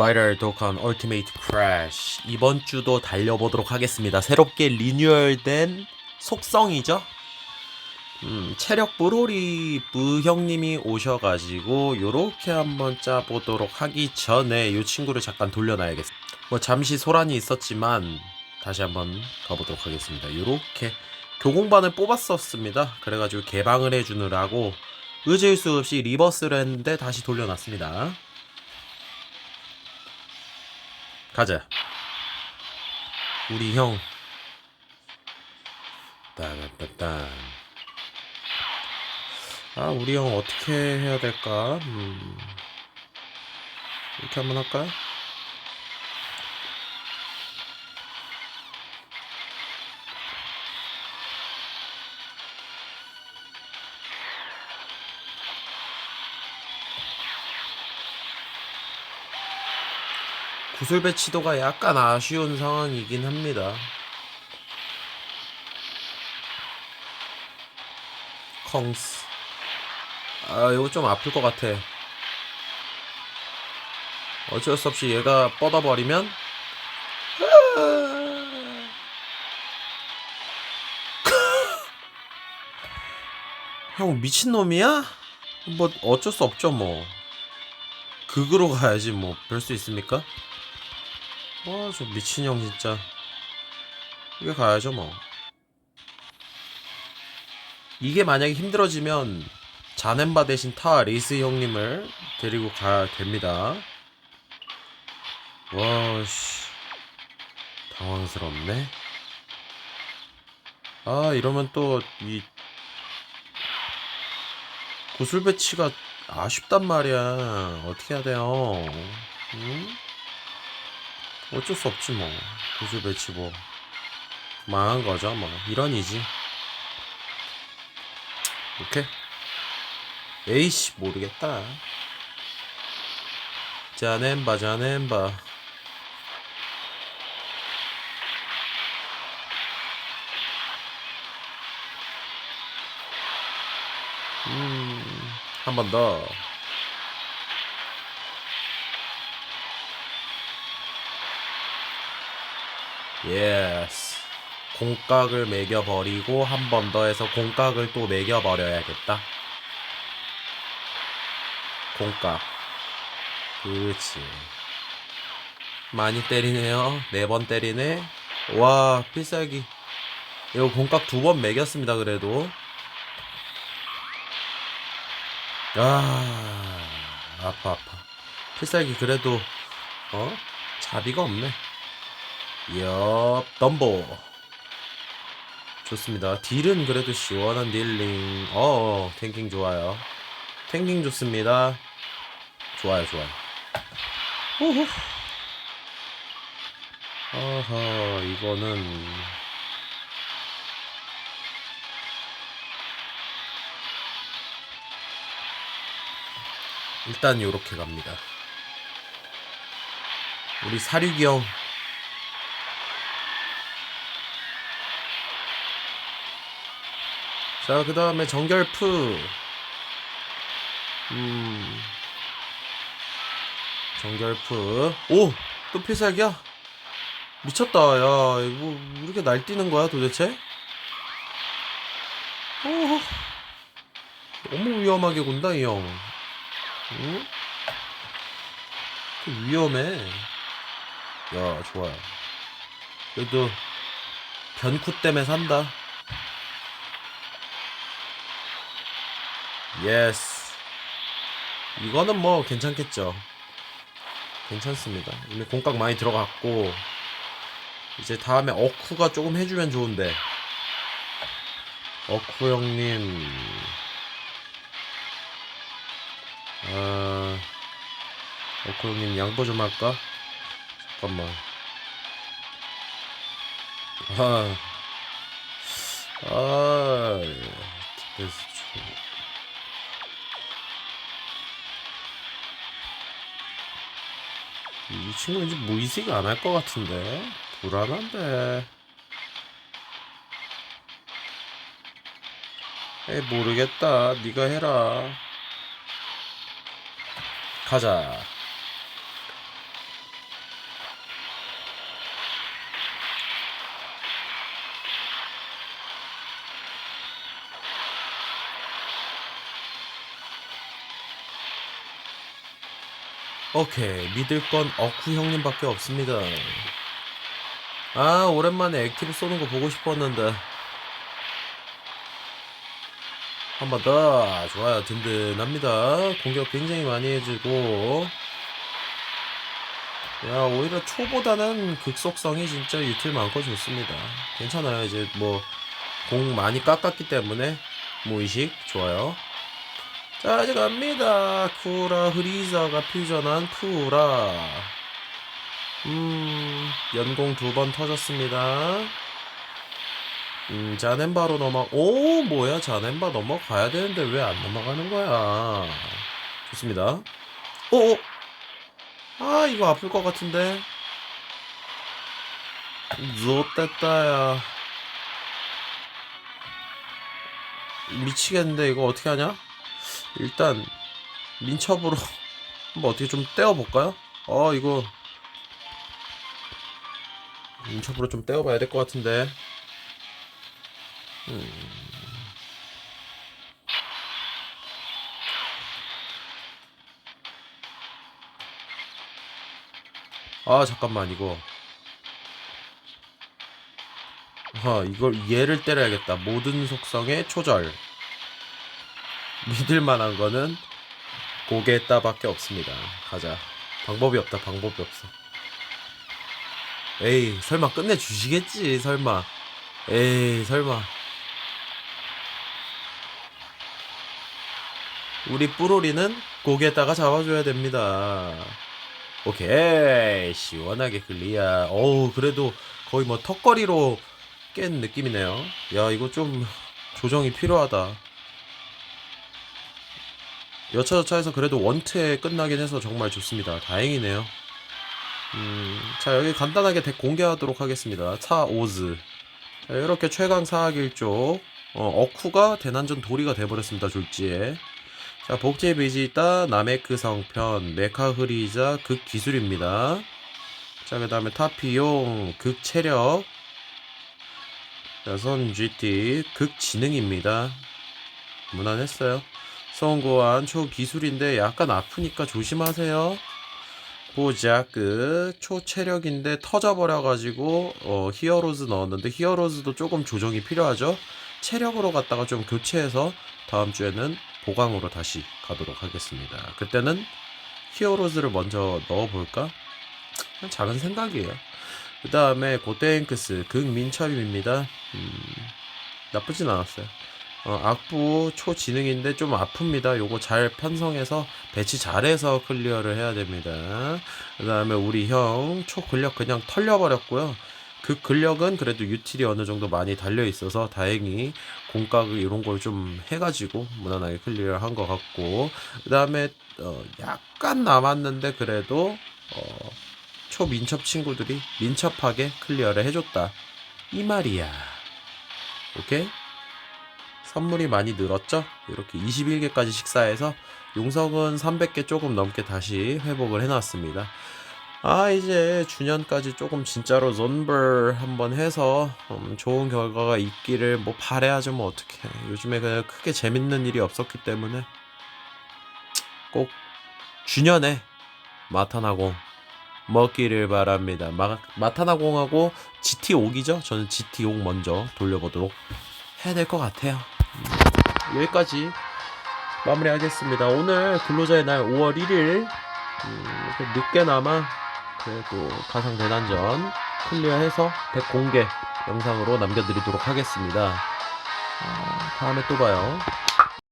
스파이럴 도컨 얼티메이트 크래쉬 이번 주도 달려보도록 하겠습니다. 새롭게 리뉴얼된 속성이죠. 음, 체력 브로리 부 형님이 오셔가지고 요렇게 한번 짜보도록 하기 전에 이 친구를 잠깐 돌려놔야겠어. 뭐 잠시 소란이 있었지만 다시 한번 가보도록 하겠습니다. 요렇게 교공반을 뽑았었습니다. 그래가지고 개방을 해주느라고 의지일 수 없이 리버스를 했는데 다시 돌려놨습니다. 가자. 우리 형. 따따따. 아, 우리 형 어떻게 해야 될까? 음. 이렇게 한번 할까? 구슬 배치도가 약간 아쉬운 상황이긴 합니다. 컹스. 아, 이거 좀 아플 것 같아. 어쩔 수 없이 얘가 뻗어버리면. 형, 미친놈이야? 뭐, 어쩔 수 없죠, 뭐. 극으로 가야지, 뭐. 별 수 있습니까? 와, 저 미친형, 진짜. 이게 가야죠, 뭐. 이게 만약에 힘들어지면 자넨바 대신 타 레이스 형님을 데리고 가야 됩니다. 와, 씨. 당황스럽네. 아, 이러면 또, 이, 구슬 배치가 아쉽단 말이야. 어떻게 해야 돼요? 응? 어쩔 수 없지, 뭐. 구슬 배치 뭐. 망한 거죠, 뭐. 이런이지. 오케이. 에이씨, 모르겠다. 자넨바, 자넨바. 음, 한 번 더. 예스. 공각을 매겨버리고 한 번 더 해서 공각을 또 매겨버려야겠다. 공각. 그렇지. 많이 때리네요. 네 번 때리네. 와, 필살기. 이거 공각 두 번 매겼습니다, 그래도. 아, 아파, 아파. 필살기 그래도, 어? 자비가 없네. 옆, 덤보. 좋습니다. 딜은 그래도 시원한 딜링. 어, 탱킹 좋아요. 탱킹 좋습니다. 좋아요, 좋아요. 호호. 아하, 이거는. 일단 요렇게 갑니다. 우리 사륙이 형. 자, 그 다음에 정결프. 음. 정결프. 오! 또 필살기야? 미쳤다. 야, 이거, 이렇게 날뛰는 거야, 도대체? 오. 너무 위험하게 군다, 이 형. 응? 그 위험해. 야, 좋아요. 그래도, 변쿠 때문에 산다. 예스. 이거는 뭐 괜찮겠죠. 괜찮습니다. 이미 공각 많이 들어갔고 이제 다음에 어쿠가 조금 해주면 좋은데 어쿠 형님 아 어쿠 형님 양보 좀 할까? 잠깐만 아 아, 디펜 이 친구 이제 무의식 안 할 것 같은데. 불안한데. 에이 모르겠다. 네가 해라. 가자 오케이 믿을 건 어쿠 형님밖에 없습니다. 아 오랜만에 액티브 쏘는 거 보고 싶었는데 한 번 더 좋아요 든든합니다. 공격 굉장히 많이 해주고 야 오히려 초보다는 극속성이 진짜 유틸 많고 좋습니다. 괜찮아요 이제 뭐 공 많이 깎았기 때문에 무의식 좋아요. 자 이제 갑니다. 쿠라 흐리자가 퓨전한 쿠라. 음 연공 두 번 터졌습니다. 음 자넨바로 넘어 오 뭐야? 자넨바 넘어가야 되는데 왜 안 넘어가는 거야? 좋습니다. 오오. 아 이거 아플 것 같은데. 롯됐다야. 미치겠는데 이거 어떻게 하냐 일단 민첩으로 한번 어떻게 좀 떼어볼까요? 어 이거 민첩으로 좀 떼어봐야 될 것 같은데 음. 아 잠깐만 이거 아 이걸 얘를 때려야겠다 모든 속성의 초절 믿을 만한 거는 고개 따밖에 없습니다. 가자. 방법이 없다. 방법이 없어. 에이, 설마 끝내 주시겠지. 설마. 에이, 설마. 우리 뿌로리는 고개에다가 잡아줘야 됩니다. 오케이. 시원하게 클리어. 어우, 그래도 거의 뭐 턱걸이로 깬 느낌이네요. 야, 이거 좀 조정이 필요하다. 여차저차해서 그래도 원트에 끝나긴 해서 정말 좋습니다. 다행이네요. 음, 자 여기 간단하게 덱 공개하도록 하겠습니다. 차 오즈. 자, 이렇게 최강 사학일쪽 어, 어쿠가 대난전 도리가 돼버렸습니다. 졸지에. 자 복제 비지다 나메크 성편 메카 흐리자 극 기술입니다. 자 그 다음에 타피용 극 체력. 자선 GT 극 지능입니다. 무난했어요. 성고한 초기술인데 약간 아프니까 조심하세요. 보자크 초체력인데 터져버려가지고 어, 히어로즈 넣었는데 히어로즈도 조금 조정이 필요하죠. 체력으로 갔다가 좀 교체해서 다음 주에는 보강으로 다시 가도록 하겠습니다. 그때는 히어로즈를 먼저 넣어볼까? 작은 생각이에요. 그 다음에 고테잉크스 극민첩입니다. 음, 나쁘진 않았어요. 어, 악부 초지능인데 좀 아픕니다. 요거 잘 편성해서 배치 잘해서 클리어를 해야 됩니다. 그 다음에 우리 형 초근력 그냥 털려버렸고요. 그 근력은 그래도 유틸이 어느 정도 많이 달려 있어서 다행히 공각을 이런 걸 좀 해가지고 무난하게 클리어를 한 것 같고 그 다음에 어, 약간 남았는데 그래도 어, 초민첩 친구들이 민첩하게 클리어를 해줬다 이 말이야 오케이 선물이 많이 늘었죠? 이렇게 21개까지 식사해서 용석은 300개 조금 넘게 다시 회복을 해놨습니다. 아 이제 주년까지 조금 진짜로 존벌 한번 해서 음, 좋은 결과가 있기를 뭐 바래야죠 뭐 어떻게 요즘에 그냥 크게 재밌는 일이 없었기 때문에 꼭 주년에 마타나공 먹기를 바랍니다. 마, 마타나공하고 GT5기죠? 저는 GT5 먼저 돌려보도록 해야 될 것 같아요. 여기까지 마무리하겠습니다. 오늘 근로자의 날 5월 1일 음, 늦게나마 그래도 가상 대난전 클리어해서 100 공개 영상으로 남겨드리도록 하겠습니다. 아, 다음에 또 봐요.